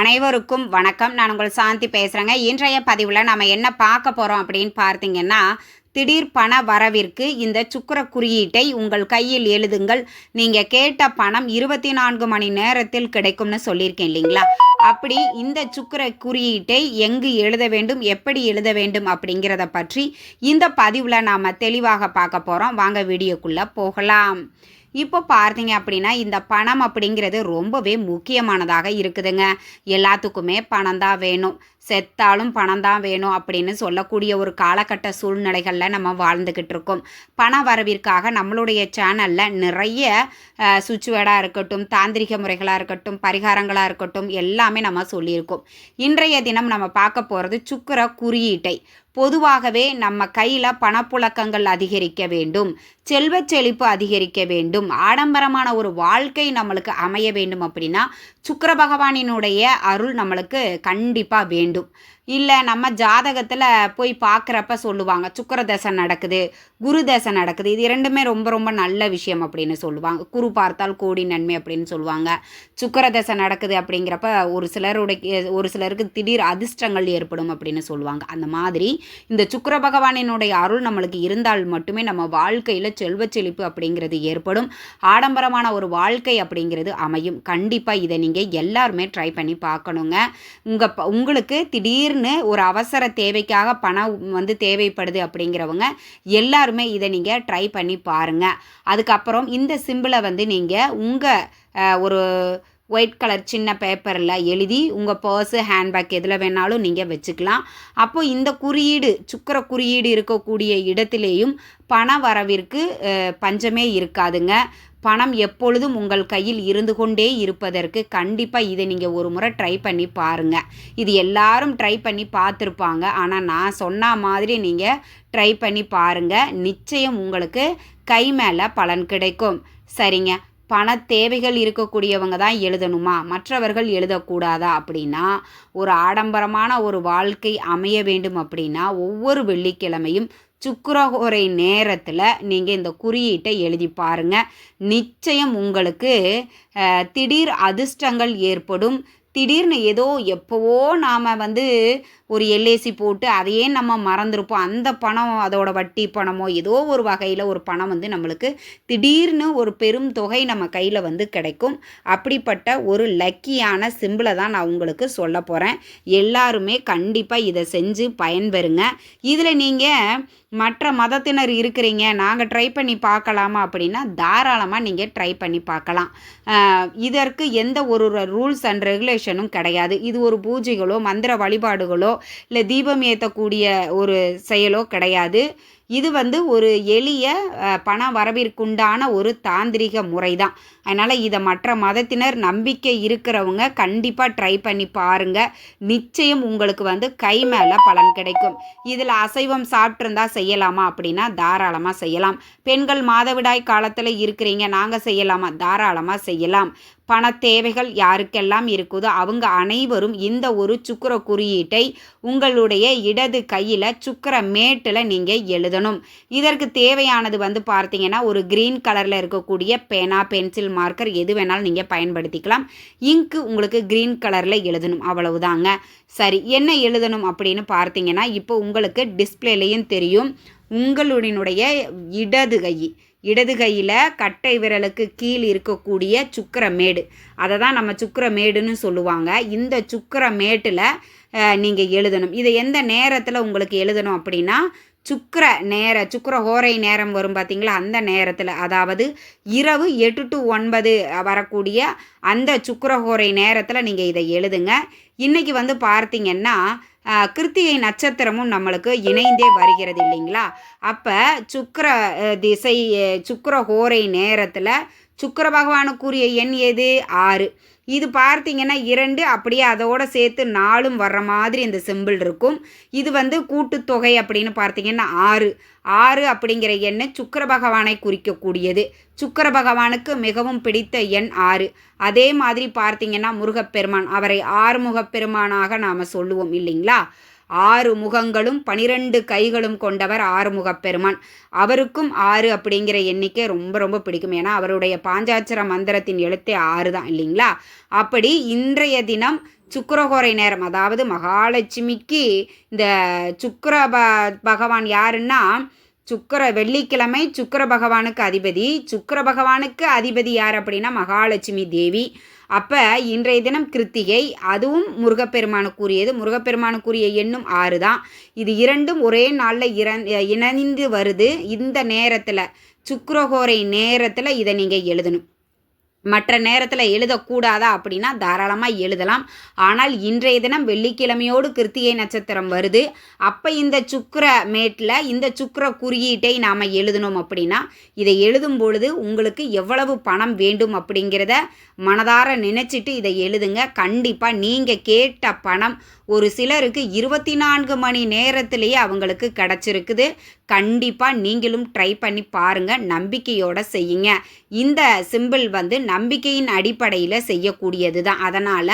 அனைவருக்கும் வணக்கம். நான் உங்கள் சாந்தி பேசுகிறேங்க இன்றைய பதிவில் நம்ம என்ன பார்க்க போகிறோம் அப்படின்னு பார்த்தீங்கன்னா திடீர் பண வரவிற்கு இந்த சுக்கர குறியீட்டை உங்கள் கையில் எழுதுங்கள். நீங்கள் கேட்ட பணம் இருபத்தி நான்கு மணி நேரத்தில் கிடைக்கும்னு சொல்லியிருக்கேன் இல்லைங்களா? அப்படி இந்த சுக்கர குறியீட்டை எங்கு எழுத வேண்டும் எப்படி எழுத வேண்டும் அப்படிங்கிறத பற்றி இந்த பதிவில் நாம் தெளிவாக பார்க்க போகிறோம் வாங்க வீடியோக்குள்ளே போகலாம். இப்போ பார்த்தீங்க அப்படின்னா இந்த பணம் அப்படிங்கிறது ரொம்பவே முக்கியமானதாக இருக்குதுங்க. எல்லாத்துக்குமே பணம் தான் வேணும். செத்தாலும் பணம் தான் வேணும் அப்படின்னு சொல்லக்கூடிய ஒரு காலகட்ட சூழ்நிலைகளில் நம்ம வாழ்ந்துக்கிட்டு இருக்கோம். பண வரவிற்காக நம்மளுடைய சேனலில் நிறைய சுச்சுவேடாக இருக்கட்டும் தாந்திரிக முறைகளாக இருக்கட்டும் பரிகாரங்களாக இருக்கட்டும் எல்லாமே நம்ம சொல்லியிருக்கோம். இன்றைய தினம் நம்ம பார்க்க போகிறது சுக்கர குறியீட்டை. பொதுவாகவே நம்ம கையில் பணப்புழக்கங்கள் அதிகரிக்க வேண்டும் செல்வச் செழிப்பு அதிகரிக்க வேண்டும் ஆடம்பரமான ஒரு வாழ்க்கை நம்மளுக்கு அமைய வேண்டும் அப்படின்னா சுக்கர பகவானினுடைய அருள் நம்மளுக்கு கண்டிப்பாக வேண்டும். இல்லை நம்ம ஜாதகத்தில் போய் பார்க்குறப்ப சொல்லுவாங்க சுக்கர தசை நடக்குது குரு தசை நடக்குது இது இரண்டுமே ரொம்ப ரொம்ப நல்ல விஷயம் அப்படின்னு சொல்லுவாங்க. குரு பார்த்தால் கோடி நன்மை அப்படின்னு சொல்லுவாங்க. சுக்கர தசை நடக்குது அப்படிங்கிறப்ப ஒரு சிலருடைய ஒரு சிலருக்கு திடீர் அதிர்ஷ்டங்கள் ஏற்படும் அப்படின்னு சொல்லுவாங்க. அந்த மாதிரி இந்த சுக்கர பகவானினுடைய அருள் நம்மளுக்கு இருந்தால் மட்டுமே நம்ம வாழ்க்கையில் செல்வ செழிப்பு அப்படிங்கிறது ஏற்படும். ஆடம்பரமான ஒரு வாழ்க்கை அப்படிங்கிறது அமையும். கண்டிப்பாக இதை நீங்கள் எல்லாருமே ட்ரை பண்ணி பார்க்கணுங்க. உங்கள் உங்களுக்கு திடீர்னு ஒரு அவசர தேவைக்காக பணம் வந்து தேவைப்படுது அப்படிங்கிறவங்க எல்லாருமே இதை நீங்கள் ட்ரை பண்ணி பாருங்கள் அதுக்கப்புறம் இந்த சிம்பிளை வந்து நீங்கள் உங்கள் ஒரு ஒயிட் கலர் சின்ன பேப்பரில் எழுதி உங்கள் பர்ஸு ஹேண்ட்பேக் எதில் வேணாலும் நீங்கள் வச்சுக்கலாம். அப்போ இந்த குறியீடு சுக்கர குறியீடு இருக்கக்கூடிய இடத்திலேயும் பண வரவிற்கு பஞ்சமே இருக்காதுங்க. பணம் எப்பொழுதும் உங்கள் கையில் இருந்து கொண்டே இருப்பதற்கு கண்டிப்பாக இதை நீங்கள் ஒரு முறை ட்ரை பண்ணி பாருங்கள் இது எல்லாரும் ட்ரை பண்ணி பார்த்துருப்பாங்க. ஆனால் நான் சொன்ன மாதிரி நீங்கள் ட்ரை பண்ணி பாருங்கள் நிச்சயம் உங்களுக்கு கை மேலே பலன் கிடைக்கும். சரிங்க. பண தேவைகள் இருக்கக்கூடியவங்க தான் எழுதணுமா? மற்றவர்கள் எழுதக்கூடாதா அப்படின்னா ஒரு ஆடம்பரமான ஒரு வாழ்க்கை அமைய வேண்டும் அப்படின்னா ஒவ்வொரு வெள்ளிக்கிழமையும் சுக்கரகுறை நேரத்தில் நீங்கள் இந்த குறியீட்டை எழுதி பாருங்கள் நிச்சயம் உங்களுக்கு திடீர் அதிர்ஷ்டங்கள் ஏற்படும். திடீர்னு ஏதோ எப்போவோ நாம் வந்து ஒரு எல்ஏசி போட்டு அதையே நம்ம மறந்துருப்போம். அந்த பணம் அதோட வட்டி பணமோ ஏதோ ஒரு வகையில் ஒரு பணம் வந்து நம்மளுக்கு திடீர்னு ஒரு பெரும் தொகை நம்ம கையில் வந்து கிடைக்கும். அப்படிப்பட்ட ஒரு லக்கியான சிம்பிளை தான் நான் உங்களுக்கு சொல்ல போகிறேன் எல்லாருமே கண்டிப்பாக இதை செஞ்சு பயன்பெறுங்க. இதில் நீங்கள் மற்ற மதத்தினர் இருக்கிறீங்க நாங்கள் ட்ரை பண்ணி பார்க்கலாமா அப்படின்னா தாராளமாக நீங்கள் ட்ரை பண்ணி பார்க்கலாம். இதற்கு எந்த ஒரு ரூல்ஸ் அண்ட் ரெகுலேஷனும் கிடையாது. இது ஒரு பூஜைகளோ மந்திர வழிபாடுகளோ இல்லை தீபம் ஏற்றக்கூடிய ஒரு செயலோ கிடையாது. இது வந்து ஒரு எளிய பண வரவிற்குண்டான ஒரு தாந்திரிக முறை தான் அதனால் இதை மற்ற மதத்தினர் நம்பிக்கை இருக்கிறவங்க கண்டிப்பாக ட்ரை பண்ணி பாருங்கள் நிச்சயம் உங்களுக்கு வந்து கை மேலே பலன் கிடைக்கும். இதில் அசைவம் சாப்பிட்ருந்தா செய்யலாமா அப்படின்னா தாராளமாக செய்யலாம். பெண்கள் மாதவிடாய் காலத்தில் இருக்கிறீங்க நாங்கள் செய்யலாமா? தாராளமாக செய்யலாம். பண தேவைகள் யாருக்கெல்லாம் இருக்குதோ அவங்க அனைவரும் இந்த ஒரு சுக்கர குறியீட்டை உங்களுடைய இடது கையில் சுக்கர மேட்டில் நீங்கள் எழுதணும். இதற்கு தேவையானது வந்து பார்த்தீங்கன்னா ஒரு க்ரீன் கலரில் இருக்கக்கூடிய பேனா பென்சில் மார்க்கர் எது வேணாலும் நீங்கள் பயன்படுத்திக்கலாம். இங்கு உங்களுக்கு க்ரீன் கலரில் எழுதணும் அவ்வளவுதாங்க. சரி என்ன எழுதணும் அப்படின்னு பார்த்தீங்கன்னா இப்போ உங்களுக்கு டிஸ்பிளேலையும் தெரியும். உங்களுடைய இடது கை. இடது கையில் கட்டை விரலுக்கு கீழ் இருக்கக்கூடிய சுக்கரமேடு அதை தான் நம்ம சுக்கரமேடுன்னு சொல்லுவாங்க. இந்த சுக்கரமேட்டில் நீங்கள் எழுதணும். இதை எந்த நேரத்தில் உங்களுக்கு எழுதணும் அப்படின்னா சுக்கர நேர சுக்கர ஹோரை நேரம் வரும் பார்த்திங்களா அந்த நேரத்தில் அதாவது இரவு எட்டு டு ஒன்பது வரக்கூடிய அந்த சுக்கர ஹோரை நேரத்தில் நீங்கள் இதை எழுதுங்க. இன்றைக்கி வந்து பார்த்தீங்கன்னா கிருத்திகை நட்சத்திரமும் நம்மளுக்கு இணைந்தே வருகிறது இல்லைங்களா? அப்போ சுக்கர திசை சுக்கர ஹோரை நேரத்தில் சுக்கர பகவானுக்குரிய எண் எது? ஆறு. இது பார்த்தீங்கன்னா இரண்டு அப்படியே அதோடு சேர்த்து நாலும் வர்ற மாதிரி இந்த சிம்பிள் இருக்கும். இது வந்து கூட்டுத்தொகை அப்படின்னு பார்த்தீங்கன்னா ஆறு. ஆறு அப்படிங்கிற எண்ணை சுக்கர பகவானை குறிக்கக்கூடியது. சுக்கர பகவானுக்கு மிகவும் பிடித்த எண் ஆறு. அதே மாதிரி பார்த்தீங்கன்னா முருகப்பெருமான் அவரை ஆறுமுகப்பெருமானாக நாம் சொல்லுவோம் இல்லைங்களா? ஆறு முகங்களும் பனிரெண்டு கைகளும் கொண்டவர் ஆறுமுகப் பெருமான் அவருக்கும் ஆறு அப்படிங்கிற எண்ணிக்கை ரொம்ப ரொம்ப பிடிக்கும். ஏன்னா அவருடைய பாஞ்சாட்சர மந்திரத்தின் எழுத்தே ஆறு தான் இல்லைங்களா? அப்படி இன்றைய தினம் சுக்கரகோரை நேரம் அதாவது மகாலட்சுமிக்கு இந்த சுக்கர ப பகவான் யாருன்னா சுக்கர வெள்ளிக்கிழமை சுக்கர பகவானுக்கு அதிபதி. சுக்கர பகவானுக்கு அதிபதி யார் அப்படின்னா மகாலட்சுமி தேவி. அப்போ இன்றைய தினம் கிருத்திகை அதுவும் முருகப்பெருமானுக்குரியது. முருகப்பெருமானுக்குரிய எண்ணும் ஆறு தான். இது இரண்டும் ஒரே நாளில் இரண் இணைந்து வருது. இந்த நேரத்தில் சுக்கரகோரை நேரத்தில் இதை நீங்கள் எழுதணும். மற்ற நேரத்தில் எழுதக்கூடாதா அப்படின்னா தாராளமாக எழுதலாம். ஆனால் இன்றைய தினம் வெள்ளிக்கிழமையோடு கிருத்திகை நட்சத்திரம் வருது. அப்போ இந்த சுக்கர மேட்டில் இந்த சுக்கர குறியீட்டை நாம் எழுதணும் அப்படின்னா இதை எழுதும் பொழுது உங்களுக்கு எவ்வளவு பணம் வேண்டும் அப்படிங்கிறத மனதார நினச்சிட்டு இதை எழுதுங்க. கண்டிப்பாக நீங்கள் கேட்ட பணம் ஒரு சிலருக்கு இருபத்தி நான்கு மணி நேரத்திலேயே அவங்களுக்கு கிடச்சிருக்குது. கண்டிப்பாக நீங்களும் ட்ரை பண்ணி பாருங்கள் நம்பிக்கையோடு செய்யுங்க. இந்த சிம்பிள் வந்து நம்பிக்கையின் அடிப்படையில் செய்யக்கூடியது தான் அதனால்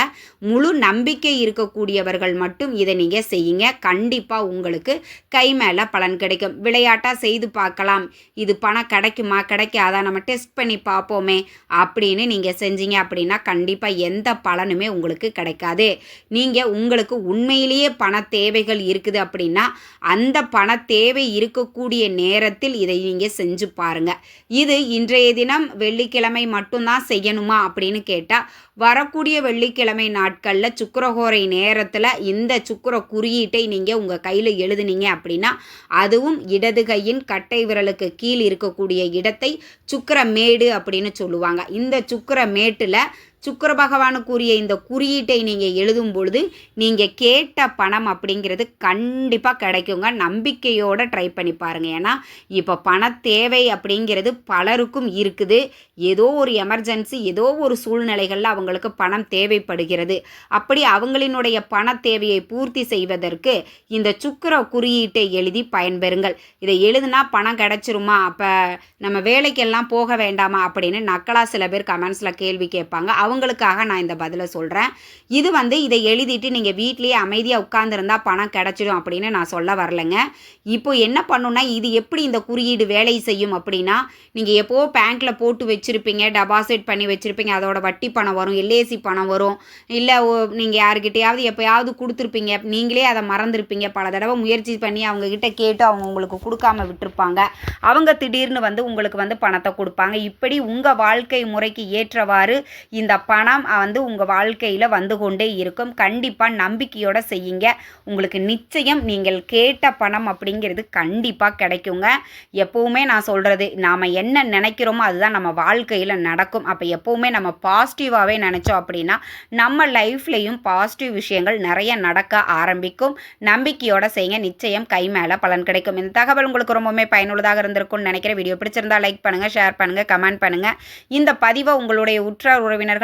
முழு நம்பிக்கை இருக்கக்கூடியவர்கள் மட்டும் இதை நீங்கள் செய்யுங்க. கண்டிப்பாக உங்களுக்கு கை மேலே பலன் கிடைக்கும். விளையாட்டாக செய்து பார்க்கலாம். இது பணம் கிடைக்குமா? கிடைக்காதா? நம்ம டெஸ்ட் பண்ணி பார்ப்போமே அப்படின்னு நீங்கள் செஞ்சீங்க அப்படின்னா கண்டிப்பாக எந்த பலனுமே உங்களுக்கு கிடைக்காது. நீங்கள் உங்களுக்கு உண்மையிலேயே பண தேவைகள் இருக்குது அப்படின்னா அந்த பண தேவை இருக்கக்கூடிய நேரத்தில் இதை நீங்கள் செஞ்சு பாருங்கள் இது இன்றைய தினம் வெள்ளிக்கிழமை மட்டும்தான் செய்யணுமா அப்படின்னு கேட்டால் வரக்கூடிய வெள்ளிக்கிழமை நாட்களில் சுக்கரஹோரை நேரத்தில் இந்த சுக்கர குறியீட்டை நீங்கள் உங்கள் கையில் எழுதுனீங்க அப்படின்னா அதுவும் இடது கையின் கட்டை விரலுக்கு கீழ் இருக்கக்கூடிய இடத்தை சுக்கரமேடு அப்படின்னு சொல்லுவாங்க. இந்த சுக்கரமேட்டில் சுக்கர பகவானுக்குரிய இந்த குறியீட்டை நீங்கள் எழுதும் பொழுது நீங்கள் கேட்ட பணம் அப்படிங்கிறது கண்டிப்பாக கிடைக்குங்க. நம்பிக்கையோடு ட்ரை பண்ணி பாருங்கள் ஏன்னா இப்போ பண தேவை அப்படிங்கிறது பலருக்கும் இருக்குது. ஏதோ ஒரு எமர்ஜென்சி ஏதோ ஒரு சூழ்நிலைகளில் அவங்களுக்கு பணம் தேவைப்படுகிறது. அப்படி அவங்களினுடைய பண தேவையை பூர்த்தி செய்வதற்கு இந்த சுக்கர குறியீட்டை எழுதி பயன்பெறுங்கள். இதை எழுதுனா பணம் கிடச்சிருமா? அப்போ நம்ம வேலைக்கெல்லாம் போக வேண்டாமா? அப்படின்னு நக்கலாக சில பேர் கமெண்ட்ஸில் கேள்வி கேட்பாங்க. அவங்க அவங்களுக்காக நான் இந்த பதிலை சொல்கிறேன் இது வந்து இதை எழுதிட்டு நீங்கள் வீட்லேயே அமைதியாக உட்காந்துருந்தா பணம் கிடச்சிடும் அப்படின்னு நான் சொல்ல வரலைங்க. இப்போ என்ன பண்ணுன்னா இது எப்படி இந்த குறியீடு வேலை செய்யும் அப்படின்னா நீங்கள் எப்போ பேங்க்கில் போட்டு வச்சுருப்பீங்க டெபாசிட் பண்ணி வச்சுருப்பீங்க அதோட வட்டி பணம் வரும் எல்ஏசி பணம் வரும். இல்லை நீங்கள் யாருக்கிட்டையாவது எப்போயாவது கொடுத்துருப்பீங்க நீங்களே அதை மறந்துருப்பீங்க. பல தடவை முயற்சி பண்ணி அவங்கக்கிட்ட கேட்டு அவங்க உங்களுக்கு கொடுக்காம விட்டுருப்பாங்க. அவங்க திடீர்னு வந்து உங்களுக்கு வந்து பணத்தை கொடுப்பாங்க. இப்படி உங்கள் வாழ்க்கை முறைக்கு ஏற்றவாறு இந்த பணம் வந்து உங்கள் வாழ்க்கையில் வந்து கொண்டே இருக்கும். கண்டிப்பாக நம்பிக்கையோடு செய்யுங்க. உங்களுக்கு நிச்சயம் நீங்கள் கேட்ட பணம் அப்படிங்கிறது கண்டிப்பாக கிடைக்குங்க. எப்போவுமே நான் சொல்கிறது நாம் என்ன நினைக்கிறோமோ அதுதான் நம்ம வாழ்க்கையில் நடக்கும். அப்போ எப்போவுமே நம்ம பாசிட்டிவாகவே நினச்சோம் அப்படின்னா நம்ம லைஃப்லேயும் பாசிட்டிவ் விஷயங்கள் நிறைய நடக்க ஆரம்பிக்கும். நம்பிக்கையோட செய்யுங்க. நிச்சயம் கை மேலே பலன் கிடைக்கும். இந்த தகவல் உங்களுக்கு ரொம்பவுமே பயனுள்ளதாக இருந்திருக்கும்னு நினைக்கிற வீடியோ பிடிச்சிருந்தா லைக் பண்ணுங்கள் ஷேர் பண்ணுங்கள் கமெண்ட் பண்ணுங்கள் இந்த பதிவை உங்களுடைய உற்றார் உறவினர்கள்